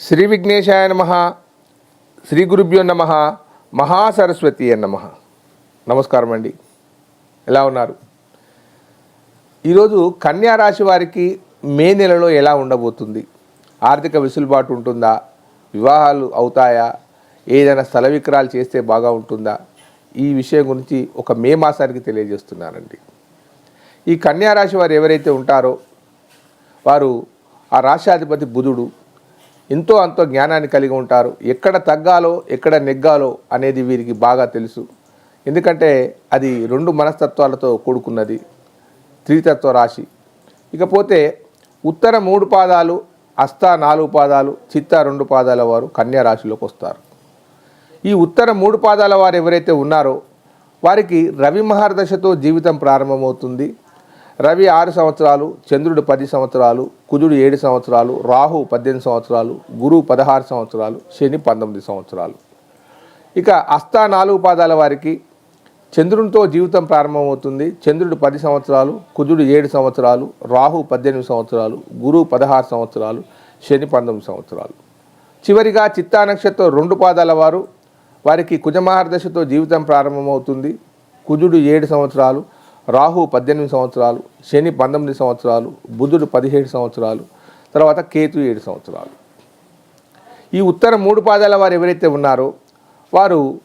శ్రీ విఘ్నేశాయ నమ శ్రీ గురుభ్యో నమ మహాసరస్వతి నమ. నమస్కారం అండి. ఎలా ఉన్నారు? ఈరోజు కన్యా రాశి వారికి మే నెలలో ఎలా ఉండబోతుంది? ఆర్థిక వెసులుబాటు ఉంటుందా? వివాహాలు అవుతాయా? ఏదైనా స్థల విక్రయాలు చేస్తే బాగా ఉంటుందా? ఈ విషయం గురించి ఒక మే మాసానికి తెలియజేస్తున్నానండి ఈ కన్యా రాశి వారు ఎవరైతే ఉంటారో వారు ఆ రాష్ట్రాధిపతి బుధుడు ఎంతో అంతో జ్ఞానాన్ని కలిగి ఉంటారు. ఎక్కడ తగ్గాలో ఎక్కడ నెగ్గాలో అనేది వీరికి బాగా తెలుసు. ఎందుకంటే అది రెండు మనస్తత్వాలతో కూడుకున్నది. త్రితత్వ రాశి. ఇకపోతే ఉత్తర మూడు పాదాలు అస్త నాలుగు పాదాలు చిత్త రెండు పాదాల వారు కన్యా రాశిలోకి వస్తారు. ఈ ఉత్తర మూడు పాదాల వారు ఎవరైతే ఉన్నారో వారికి రవి మహర్దశతో జీవితం ప్రారంభమవుతుంది. రవి ఆరు సంవత్సరాలు చంద్రుడు పది సంవత్సరాలు కుజుడు ఏడు సంవత్సరాలు రాహు పద్దెనిమిది సంవత్సరాలు గురువు పదహారు సంవత్సరాలు శని పంతొమ్మిది సంవత్సరాలు. ఇక అస్తా నాలుగు పాదాల వారికి చంద్రునితో జీవితం ప్రారంభమవుతుంది. చంద్రుడు పది సంవత్సరాలు కుజుడు ఏడు సంవత్సరాలు రాహు పద్దెనిమిది సంవత్సరాలు గురువు పదహారు సంవత్సరాలు శని పంతొమ్మిది సంవత్సరాలు. చివరిగా చిత్తా నక్షత్రం రెండు పాదాల వారు వారికి కుజమహారదశతో జీవితం ప్రారంభమవుతుంది. కుజుడు ఏడు సంవత్సరాలు రాహు పద్దెనిమిది సంవత్సరాలు శని పంతొమ్మిది సంవత్సరాలు బుధుడు పదిహేడు సంవత్సరాలు తర్వాత కేతు ఏడు సంవత్సరాలు. ఈ ఉత్తర మూడు పాదాల వారు ఎవరైతే ఉన్నారో వారు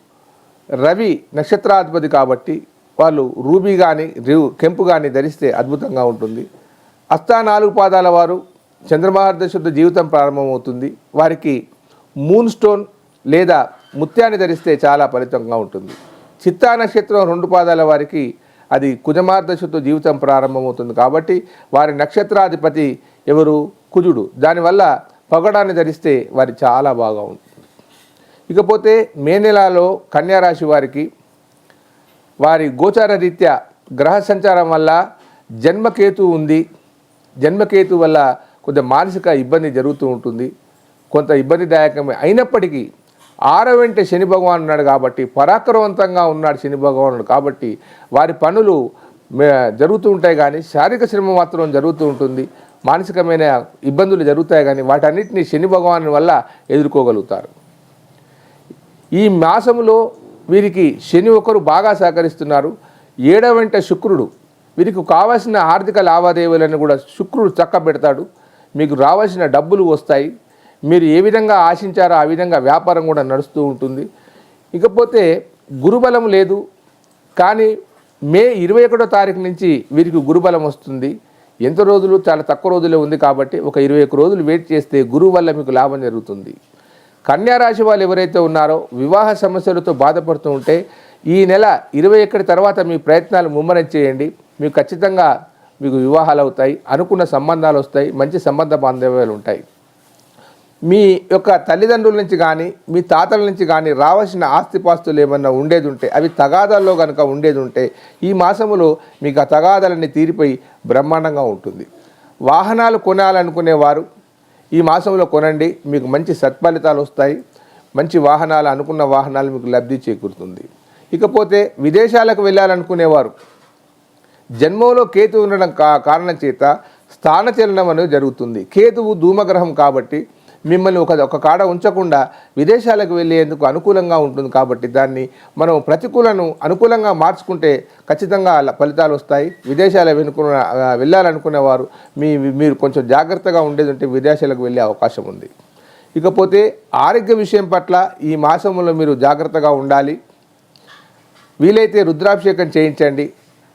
రవి నక్షత్రాధిపతి కాబట్టి వాళ్ళు రూబీ కానీ రివ్ కెంపు కానీ ధరిస్తే అద్భుతంగా ఉంటుంది. అస్తా నాలుగు పాదాల వారు చంద్రమహాదశుద్ధ జీవితం ప్రారంభమవుతుంది. వారికి మూన్ స్టోన్ లేదా ముత్యాన్ని ధరిస్తే చాలా ఫలితంగా ఉంటుంది. చిత్తా నక్షత్రం రెండు పాదాల వారికి అది కుజమార్దశతో జీవితం ప్రారంభమవుతుంది కాబట్టి వారి నక్షత్రాధిపతి ఎవరు? కుజుడు. దానివల్ల పగడాన్ని ధరిస్తే వారి చాలా బాగా ఉంటుంది. ఇకపోతే మే నెలలో కన్యారాశి వారికి వారి గోచార రీత్యా గ్రహ సంచారం వల్ల జన్మకేతు ఉంది. జన్మకేతు వల్ల కొంత మానసిక ఇబ్బంది జరుగుతూ ఉంటుంది. కొంత ఇబ్బందిదాయకమే అయినప్పటికీ ఆరో శని భగవాన్ ఉన్నాడు కాబట్టి పరాక్రమవంతంగా ఉన్నాడు శని భగవానుడు కాబట్టి వారి పనులు జరుగుతూ ఉంటాయి కానీ శారీరక శ్రమ మాత్రం జరుగుతూ ఉంటుంది. మానసికమైన ఇబ్బందులు జరుగుతాయి కానీ వాటన్నిటిని శని భగవాను వల్ల ఎదుర్కోగలుగుతారు. ఈ మాసంలో వీరికి శని ఒకరు బాగా సహకరిస్తున్నారు. ఏడవ వెంట శుక్రుడు. వీరికి కావాల్సిన ఆర్థిక లావాదేవీలను కూడా శుక్రుడు చక్క పెడతాడు మీకు రావాల్సిన డబ్బులు వస్తాయి. మీరు ఏ విధంగా ఆశించారో ఆ విధంగా వ్యాపారం కూడా నడుస్తూ ఉంటుంది. ఇకపోతే గురుబలం లేదు. కానీ మే ఇరవై ఒకటో తారీఖు నుంచి వీరికి గురుబలం వస్తుంది. ఎంత రోజులు? చాలా తక్కువ రోజులే ఉంది కాబట్టి ఒక ఇరవై ఒక్క రోజులు వెయిట్ చేస్తే గురువు వల్ల మీకు లాభం జరుగుతుంది. కన్యారాశి వాళ్ళు ఎవరైతే ఉన్నారో వివాహ సమస్యలతో బాధపడుతూ ఉంటే ఈ నెల ఇరవై ఒకటి తర్వాత మీ ప్రయత్నాలు ముమ్మరం చేయండి. మీకు ఖచ్చితంగా మీకు వివాహాలు అవుతాయి. అనుకున్న సంబంధాలు వస్తాయి. మంచి సంబంధ బాంధవ్యాలు ఉంటాయి. మీ యొక్క తల్లిదండ్రుల నుంచి కానీ మీ తాతల నుంచి కానీ రావాల్సిన ఆస్తిపాస్తులు ఏమన్నా ఉండేది ఉంటే అవి తగాదాల్లో కనుక ఉండేది ఉంటే ఈ మాసములో మీకు ఆ తగాదాలన్నీ తీరిపోయి బ్రహ్మాండంగా ఉంటుంది. వాహనాలు కొనాలనుకునేవారు ఈ మాసంలో కొనండి మీకు మంచి సత్ఫలితాలు వస్తాయి. మంచి వాహనాలు అనుకున్న వాహనాలు మీకు లబ్ధి చేకూరుతుంది. ఇకపోతే విదేశాలకు వెళ్ళాలనుకునేవారు. జన్మంలో కేతు ఉండడం కా కారణం చేత స్థానచలనం అనేది జరుగుతుంది. కేతువు ధూమగ్రహం కాబట్టి మిమ్మల్ని ఒక ఒక కాడ ఉంచకుండా విదేశాలకు వెళ్ళేందుకు అనుకూలంగా ఉంటుంది కాబట్టి దాన్ని మనం ప్రతికూలను అనుకూలంగా మార్చుకుంటే ఖచ్చితంగా ఫలితాలు వస్తాయి. విదేశాల వెనుకున్న వెళ్ళాలనుకునే వారు మీ మీరు కొంచెం జాగ్రత్తగా ఉండేది ఉంటే విదేశాలకు వెళ్ళే అవకాశం ఉంది. ఇకపోతే ఆరోగ్య విషయం పట్ల ఈ మాసంలో మీరు జాగ్రత్తగా ఉండాలి. వీలైతే రుద్రాభిషేకం చేయించండి.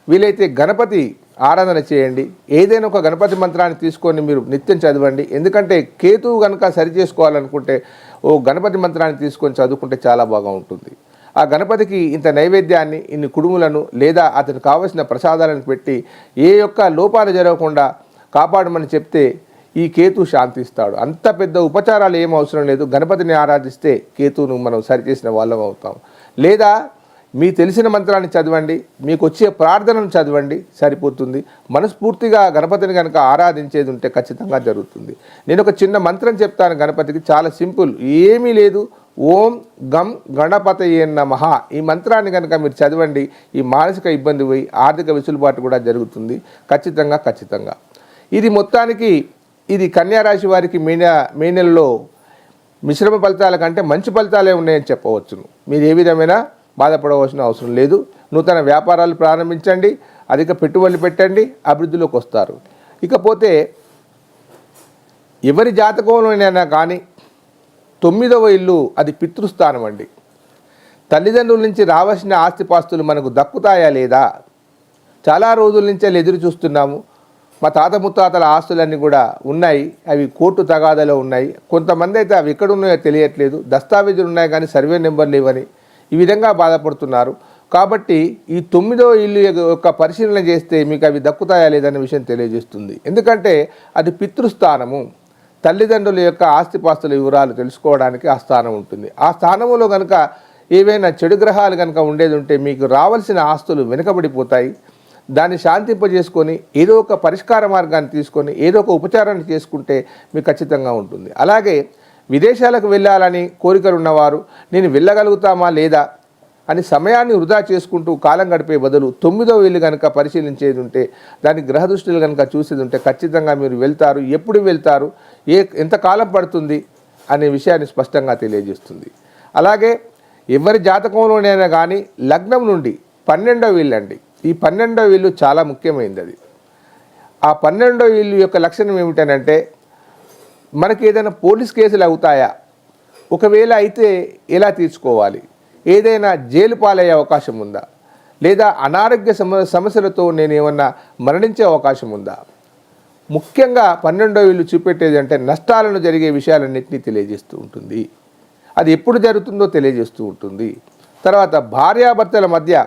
వీలైతే గణపతి ఆరాధన చేయండి. ఏదైనా ఒక గణపతి మంత్రాన్ని తీసుకొని మీరు నిత్యం చదవండి. ఎందుకంటే కేతువు కనుక సరి చేసుకోవాలనుకుంటే ఓ గణపతి మంత్రాన్ని తీసుకొని చదువుకుంటే చాలా బాగా ఉంటుంది. ఆ గణపతికి ఇంత నైవేద్యాన్ని ఇన్ని కుడుములను లేదా అతనికి కావలసిన ప్రసాదాలను పెట్టి ఏ యొక్క లోపాలు జరగకుండా కాపాడమని చెప్తే ఈ కేతు శాంతిస్తాడు. అంత పెద్ద ఉపచారాలు ఏం అవసరం లేదు. గణపతిని ఆరాధిస్తే కేతువును మనం సరిచేసిన వాళ్ళం అవుతాం. లేదా మీ తెలిసిన మంత్రాన్ని చదవండి మీకు వచ్చే ప్రార్థనను చదవండి సరిపోతుంది. మనస్ఫూర్తిగా గణపతిని కనుక ఆరాధించేది ఉంటే ఖచ్చితంగా జరుగుతుంది. నేను ఒక చిన్న మంత్రం చెప్తాను గణపతికి చాలా సింపుల్ ఏమీ లేదు. ఓం గం గణపతయే నమః. ఈ మంత్రాన్ని కనుక మీరు చదవండి ఈ మానసిక ఇబ్బంది పోయి ఆర్థిక వెసులుబాటు కూడా జరుగుతుంది. ఖచ్చితంగా ఖచ్చితంగా. ఇది మొత్తానికి ఇది కన్యారాశి వారికి మే మే నెలలో మిశ్రమ ఫలితాల కంటే మంచి ఫలితాలే ఉన్నాయని చెప్పవచ్చును. మీరు ఏ విధమైన బాధపడవలసిన అవసరం లేదు. నూతన వ్యాపారాలు ప్రారంభించండి. అధిక పెట్టుబడులు పెట్టండి. అభివృద్ధిలోకి వస్తారు. ఇకపోతే ఎవరి జాతకంలోనైనా కానీ తొమ్మిదవ ఇల్లు అది పితృస్థానం అండి. తల్లిదండ్రుల నుంచి రావాల్సిన ఆస్తిపాస్తులు మనకు దక్కుతాయా లేదా? చాలా రోజుల నుంచే ఎదురు చూస్తున్నాము. మా తాత ముత్తాతల ఆస్తులన్నీ కూడా ఉన్నాయి. అవి కోర్టు తగాదాలో ఉన్నాయి. కొంతమంది అయితే అవి ఎక్కడ ఉన్నాయో తెలియట్లేదు. దస్తావేజులు ఉన్నాయి కానీ సర్వే నెంబర్ లేవని ఈ విధంగా బాధపడుతున్నారు. కాబట్టి ఈ తొమ్మిదో ఇల్లు యొక్క పరిశీలన చేస్తే మీకు అవి దక్కుతాయా లేదనే విషయం తెలియజేస్తుంది. ఎందుకంటే అది పితృస్థానము. తల్లిదండ్రుల యొక్క ఆస్తిపాస్తుల వివరాలు తెలుసుకోవడానికి ఆ స్థానం ఉంటుంది. ఆ స్థానంలో కనుక ఏవైనా చెడు గ్రహాలు కనుక ఉండేది ఉంటే మీకు రావాల్సిన ఆస్తులు వెనుకబడిపోతాయి. దాన్ని శాంతింపజేసుకొని ఏదో ఒక పరిష్కార మార్గాన్ని తీసుకొని ఏదో ఒక ఉపచారాన్ని చేసుకుంటే మీకు ఖచ్చితంగా ఉంటుంది. అలాగే విదేశాలకు వెళ్ళాలని కోరికలున్నవారు నేను వెళ్ళగలుగుతామా లేదా అని సమయాన్ని వృధా చేసుకుంటూ కాలం గడిపే బదులు తొమ్మిదో వేలు కనుక పరిశీలించేది ఉంటే దాని గ్రహ దృష్టిలు కనుక చూసేది ఉంటే ఖచ్చితంగా మీరు వెళ్తారు. ఎప్పుడు వెళ్తారు? ఏ ఎంత కాలం పడుతుంది? అనే విషయాన్ని స్పష్టంగా తెలియజేస్తుంది. అలాగే ఎవరి జాతకంలోనైనా కానీ లగ్నం నుండి పన్నెండో వీళ్ళు అండి. ఈ పన్నెండో వీళ్ళు చాలా ముఖ్యమైనది. అది ఆ పన్నెండో వీళ్ళు యొక్క లక్షణం ఏమిటనంటే మనకి ఏదైనా పోలీస్ కేసులు అవుతాయా? ఒకవేళ అయితే ఎలా తీర్చుకోవాలి? ఏదైనా జైలు పాలయ్యే అవకాశం ఉందా? లేదా అనారోగ్య సమ సమస్యలతో నేను ఏమన్నా మరణించే అవకాశం ఉందా? ముఖ్యంగా పన్నెండో వీళ్ళు చూపెట్టేది అంటే నష్టాలను జరిగే విషయాలన్నింటినీ తెలియజేస్తూ ఉంటుంది. అది ఎప్పుడు జరుగుతుందో తెలియజేస్తూ ఉంటుంది. తర్వాత భార్యాభర్తల మధ్య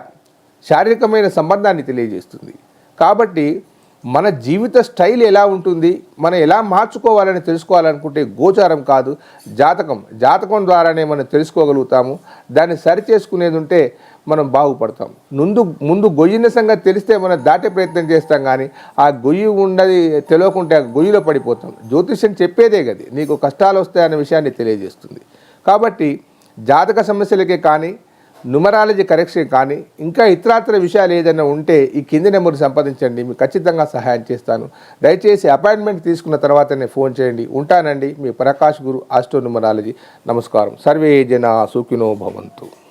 శారీరకమైన సంబంధాన్ని తెలియజేస్తుంది. కాబట్టి మన జీవిత స్టైల్ ఎలా ఉంటుంది మనం ఎలా మార్చుకోవాలని తెలుసుకోవాలనుకుంటే గోచారం కాదు. జాతకం జాతకం ద్వారానే మనం తెలుసుకోగలుగుతాము. దాన్ని సరి చేసుకునేది ఉంటే మనం బాగుపడతాం. ముందు ముందు గొయ్యిన సంగతి తెలిస్తే మనం దాటే ప్రయత్నం చేస్తాం కానీ ఆ గొయ్యి ఉండది తెలియకుంటే ఆ గొయ్యిలో పడిపోతాం. జ్యోతిష్యం చెప్పేదే గది. నీకు కష్టాలు వస్తాయన్న విషయాన్ని తెలియజేస్తుంది. కాబట్టి జాతక సమస్యలకే కానీ న్యూమరాలజీ కరెక్షన్ కానీ ఇంకా ఇతరాతర విషయాలు ఏదైనా ఉంటే ఈ కింది నెంబర్ సంపాదించండి. మీకు ఖచ్చితంగా సహాయం చేస్తాను. దయచేసి అపాయింట్మెంట్ తీసుకున్న తర్వాతనే ఫోన్ చేయండి. ఉంటానండి మీ ప్రకాష్ గురు ఆస్ట్రో న్యూమరాలజీ నమస్కారం. సర్వే జన సుఖినో భవంతు.